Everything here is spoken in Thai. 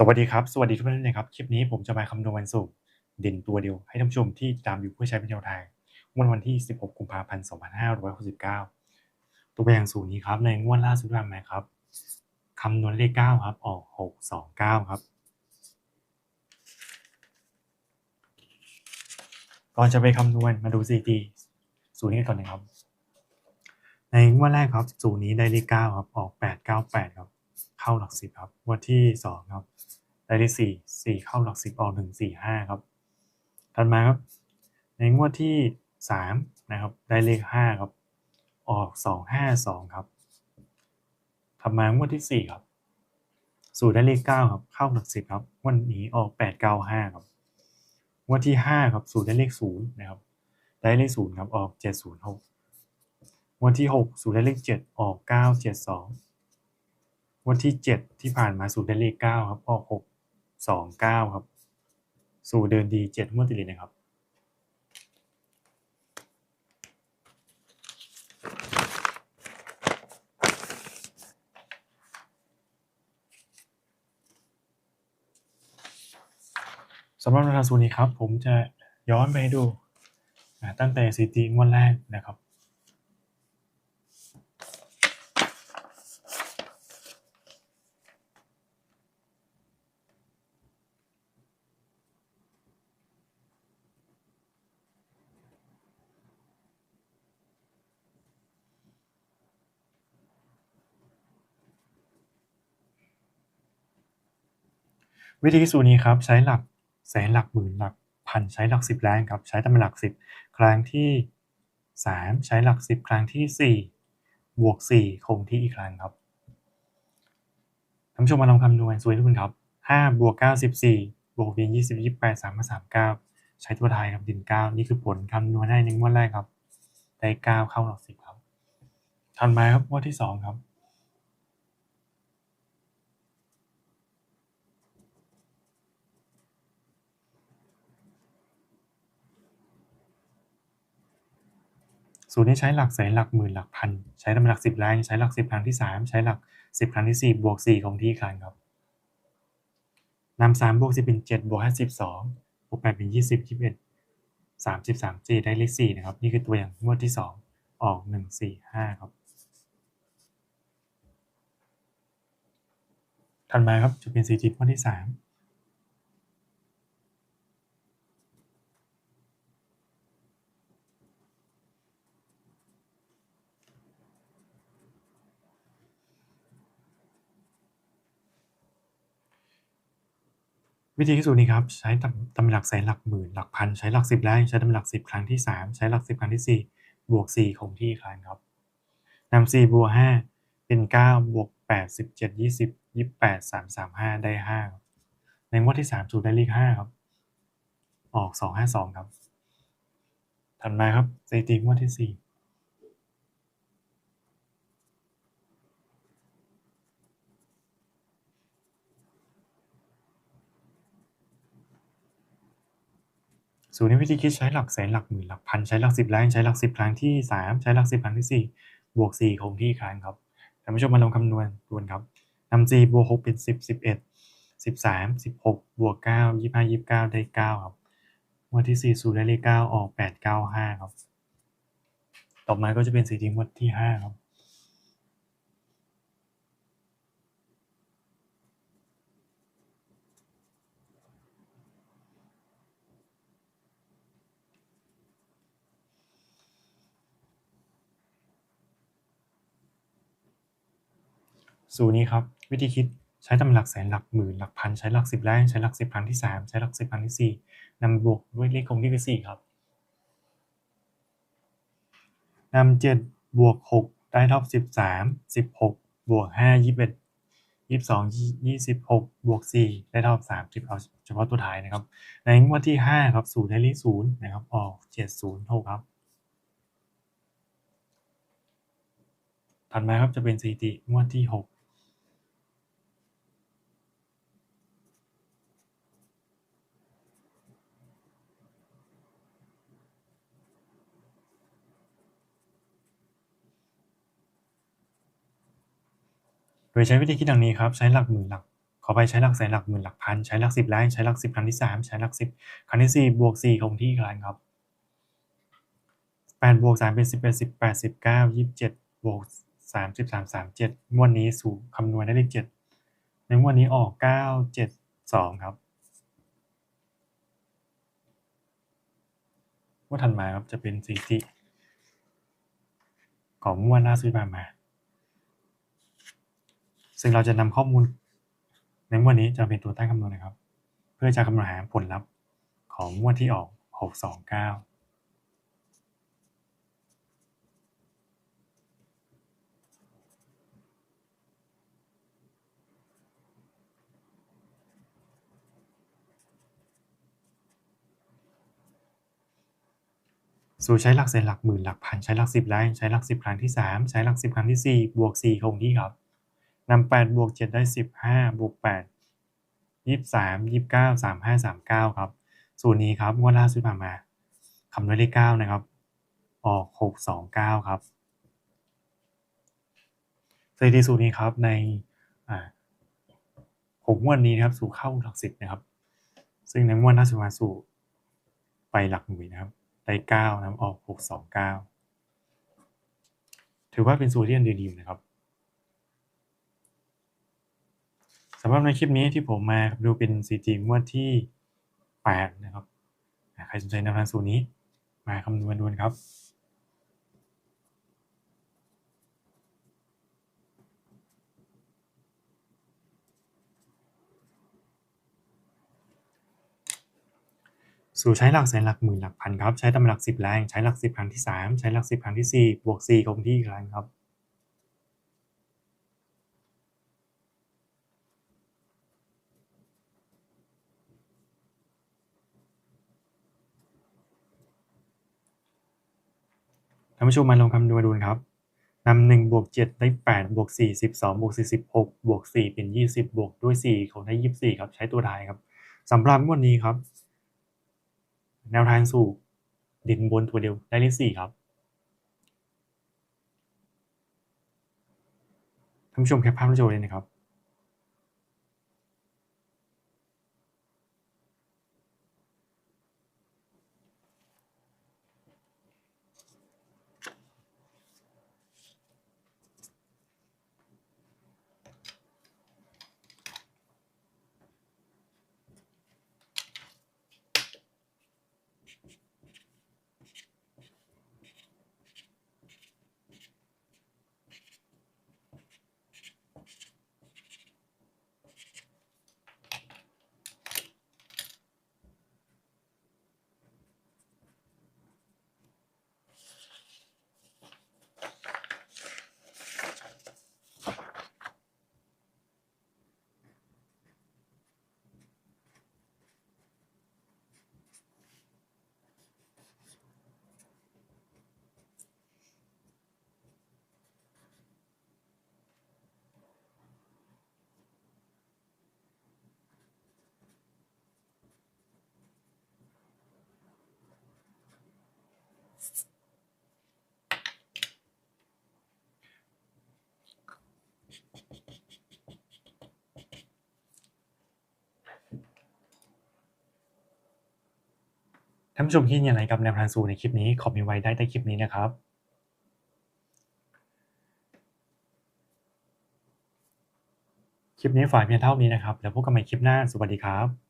สวัสดีครับ สวัสดีทุกท่านนะครับ คลิปนี้ผมจะมาคำนวณสูตรเด่นตัวเดียว ให้ท่านผู้ชมที่ตามอยู่เพื่อใช้เป็นแนวทางงวดวันที่ 16 กุมภาพันธ์ 2569 ตัวอย่างสูตรนี้ครับในงวดล่าสุดที่ผ่านมครับคำนวณเลข 9 ครับ ออก 629 ครับ ก่อนจะไปคำนวณมาดูสถิติสูตรนี้ก่อนนะครับ ในงวดแรกครับ สูตรนี้ได้เลข 9 ครับ ออก 898 ครับ เข้าหลักสิบครับงวดที่สองครับ ได้ที่สี่สี่เข้าหลักสิบออกหนึ่งสี่ห้าครับถัดมาครับ ในงวดที่สามนะครับ ได้เลขห้าครับ ออกสองห้าสองครับถัดมางวดที่สี่ครับ สูตรได้เลขเก้าครับ เข้าหลักสิบครับวดนี้ออกแปดเก้าห้าครับงวดที่ห้าครับ สูตรได้เลขศูนย์นะครับ ได้เลขศูนย์ครับ ออกเจ็ดศูนย์หกงวดที่หกสูตรได้เลขเจ็ดออกเก้าเจ็ดสองวันที่ 7 ที่ผ่านมาสู่ได้เลข 9 ครับ ออก 6 2 9ครับ สู่เดินดี7งวดติดเลยนะครับ สำหรับราคาสูนี้ครับ ผมจะย้อนไปดูตั้งแต่สถิติงวดแรกนะครับ วิธีสูตรนี้ครับใช้หลักแสนหลักหมื่นหลักพันใช้หลักสิบล้านครับใช้ตำแหน่งหลักสิบครั้งที่สามใช้หลักสิบครั้งที่สี่บวกสี่คงที่อีกครั้งครับท่านผู้ชมมาลองคำนวณสูตรทุกคนครับห้าบวกเก้าสิบสี่บวกเพียงยี่สิบยี่แปดสามมาสามเก้าใช้ตัวไทยครับดินเก้านี่คือผลคำนวณให้ในงวดแรกครับได้เก้าเข้าหลักสิบครับถัดมาครับงวดที่สองครับ สูตรนี้ใช้หลักแสนหลักหมื่นหลักพัน ใช้ตำหน่งหลักสิบแรงใช้หลักสิบครั้งที่สามใช้หลักสิบครั้งที่สี่บวกสี่ของที่ครั้งครับนำสามบวกสิบเป็นเจ็ดบวกห้าสิบสองบวกแปดเป็นยี่สิบยี่สิบเอ็ดสามสิบสามสี่ได้เลขสี่นะครับ นี่คือตัวอย่างงวดที่สองออกหนึ่งสี่ห้าครับถัดมาครับจะเป็นสี่จิตงวดที่สาม วิธีคิดสูตรนี้ครับใช้ตำตำหน่งหลักแสนหลักหมื่นหลักพัน ใช้หลักสิบแรกใช้ตำหน่งหลักสิบครั้งที่สามใช้หลักสิบครั้งที่สี่บวกสี่คงที่ครั้งครับนำสี่บวกห้าเป็นเก้าบวกแปดสิบเจ็ดยี่สิบยี่แปดสามสามห้าได้ห้าครับในงวดที่สามสูตรได้เลขห้าครับ ออกสองห้าสองครับถัดมาครับสถิติงวดที่สี่ สูนี้วิธีคิดใช้หลักแสนหลักหมื่นหลักพันใช้หลักสิบแรงใช้หลักสิบครั้งที่สามใช้หลักสิบครั้งที่สี่บวกสี่คงที่ครั้งครับท่านผู้ชมมาลองคำนวณดูกันครับนำสี่บวกหกเป็นสิบสิบเอ็ดสิบสามสิบหกบวกเก้ายี่ห้ายี่สิบเก้าได้เก้าครับงวดที่สี่สูตรได้เลขเก้าออกแปดเก้าห้าครับ ต่อมาก็จะเป็นสถิติงวดที่ห้าครับ สูตรนี้ครับ วิธีคิดใช้ตำหลักแสนหลักหมื่นหลักพัน ใช้หลักสิบแรกใช้หลักสิบครั้งที่สามใช้หลักสิบครั้งที่สี่นำบวกด้วยเลขคงที่คือสี่ครับนำเจ็ดบวกหกได้เท่าสิบสามสิบหกบวกห้ายี่สิบเอ็ดยี่สิบสองยี่สิบหกบวกสี่ได้เท่าสามสิบเอาเฉพาะตัวท้ายนะครับ ในงวดที่ห้าครับสูตรได้เลขศูนย์นะครับ ออกเจ็ดศูนย์หกครับถัดมาครับจะเป็นสถิติงวดที่หก ยใช้วิธีคิดดังนี้ครับ ใช้หลักหมื่นหลัก ขอไปใช้หลักแสนหลักหมื่นหลักพัน ใช้หลักสิบแรงใช้หลักสิบครั้งที่สามใช้หลักสิบครั้งที่สี่บวกสี่คงที่ครั้งครับแปดบวกสามเป็นสิบเป็นสิบแปดสิบเก้ายี่สิบเจ็ดบวกสามสิบสามสามเจ็ดงวดนี้สู่คำนวณได้เลขเจ็ดในงวดนี้ออกเก้าเจ็ดสองครับงว่าถัดมาครับจะเป็นสถิติของงวดหน้าซื้อมามา ซึ่งเราจะนำข้อมูลในงวดนี้จะเป็นตัวตั้งคำนวณนะครับ เพื่อจะคำนวณหาผลลัพธ์ของงวดที่ออก 629สูใช้หลักแสนหลักหมื่นหลักพันใช้หลักสิบแรงใช้หลักสิบครั้งที่สามใช้หลักสิบครั้งที่สี่บวกสี่คงที่ครับ นำแปดบวกเจ็ดได้สิบห้าบวกแปดยี่สิบสามยี่สิบเก้าสามห้าสามเก้าครับสูตรนี้ครับงวดล่าสุดผ่านมาคำนวณได้เก้านะครับ ออกหกสองเก้าครับสถิติสูตรนี้ครับในหกงวดนี้นะครับสู่เข้าหลักสิบนะครับ ซึ่งในงวดล่าสุดมาสู่ไปหลักหน่วยนะครับได้เก้านะครับออกหกสองเก้าถือว่าเป็นสูตรที่ยังดีอยู่นะครับ สำหรับในคลิปนี้ที่ผมมาดูเป็น CG งวดที่ 8 นะครับ ใครสนใจแนวทางสูตรนี้มาคำนวณดูครับสู่ใช้หลักแสนหลักหมื่นหลักพันครับ ใช้ตำหลักสิบแรงใช้หลักสิบครั้งที่สามใช้หลักสิบครั้งที่สี่บวกสี่คงที่ครั้งครับ ท่านผู้ชมมาลองคำนวณดูนครับนำหนึ่งบวกเจ็ดได้แปดบวกสี่สิบสองบวกสี่สิบหกบวกสี่เป็นยี่สิบบวกด้วยสี่ของได้ยี่สิบสี่ครับใช้ตัวท้ายครับสำหรับงวดนี้ครับ แนวทางสู่ดินบนตัวเดียวได้เลขสี่ครับท่านผู้ชมแคปภาพหน้าจเลยนะครับ ท่านผู้ชมคิดอย่างไรกับแนวทางสูตรในคลิปนี้ขอมีไว้ได้ใต้คลิปนี้นะครับ คลิปนี้ฝ่ายเพียงเท่านี้นะครับ แล้วพบกันใหม่คลิปหน้า สวัสดีครับ